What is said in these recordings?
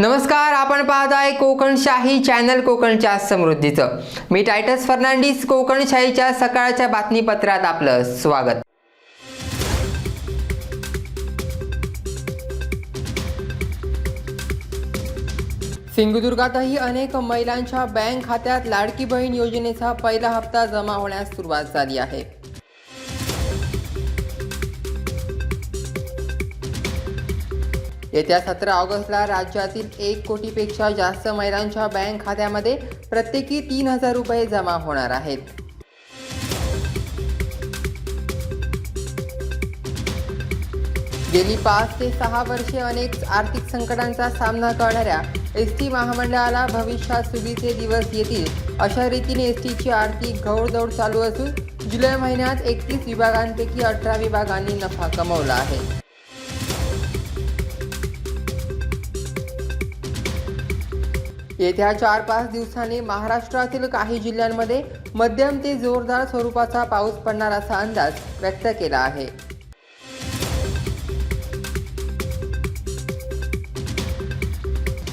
नमस्कार आपण पाहत आहे कोकणशाही चॅनल कोकणच्या समृद्धीचं. मी टायटस फर्नांडिस कोकणशाहीच्या सकाळच्या बातमीपत्रात आपलं स्वागत. सिंधुदुर्गातही अनेक महिलांच्या बँक खात्यात लाडकी बहीण योजनेचा पहिला हप्ता जमा होण्यास सुरुवात झाली आहे. येत्या सतरा ऑगस्टला राज्यातील एक कोटीपेक्षा जास्त महिलांच्या बँक खात्यामध्ये प्रत्येकी तीन हजार रुपये जमा होणार आहेत. गेली पाच ते सहा वर्षे अनेक आर्थिक संकटांचा सामना करणाऱ्या एस टी महामंडळाला भविष्यात सुगीचे दिवस येतील अशा रीतीने एस टीची आर्थिक घौडदौड चालू असून जुलै महिन्यात एकतीस विभागांपैकी अठरा विभागांनी नफा कमवला आहे. येत्या चार पाच दिवसांनी महाराष्ट्रातील काही जिल्ह्यांमध्ये मध्यम ते जोरदार स्वरूपाचा पाऊस पडणार असा अंदाज व्यक्त केला आहे.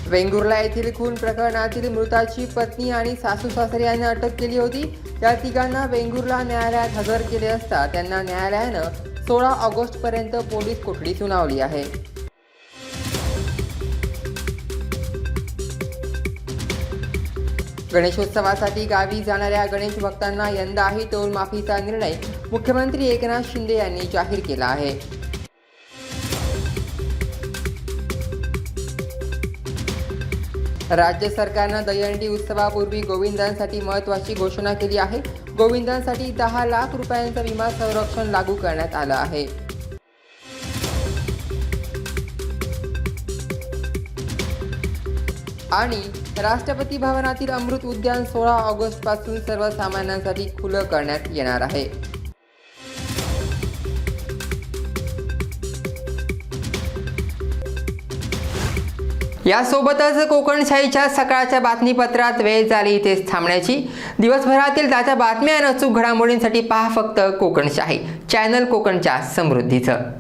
वेंगुर्ला येथील खून प्रकरणातील मृताची पत्नी आणि सासू सासरे यांना अटक केली होती. त्या तिघांना वेंगुर्ला न्यायालयात हजर केले असता त्यांना न्यायालयानं सोळा ऑगस्टपर्यंत पोलीस कोठडी सुनावली आहे. गणेशोत्सवासाठी गावी जाणाऱ्या गणेश भक्तांना यंदाही टोल माफीचा निर्णय मुख्यमंत्री एकनाथ शिंदे यांनी जाहीर केला आहे. राज्य सरकारनं दहीहंडी उत्सवापूर्वी गोविंदांसाठी महत्त्वाची घोषणा केली आहे. गोविंदांसाठी दहा लाख रुपयांचं विमा संरक्षण लागू करण्यात आलं आहे. आणि राष्ट्रपती भवनातील अमृत उद्यान सोळा ऑगस्टपासून सर्वसामान्यांसाठी खुलं करण्यात येणार आहे. यासोबतच कोकणशाहीच्या सकाळच्या बातमीपत्रात वेळ झाली इथेच थांबण्याची. दिवसभरातील ताज्या बातम्या आणि अचूक घडामोडींसाठी पहा फक्त कोकणशाही. चॅनल कोकणच्या समृद्धीचं.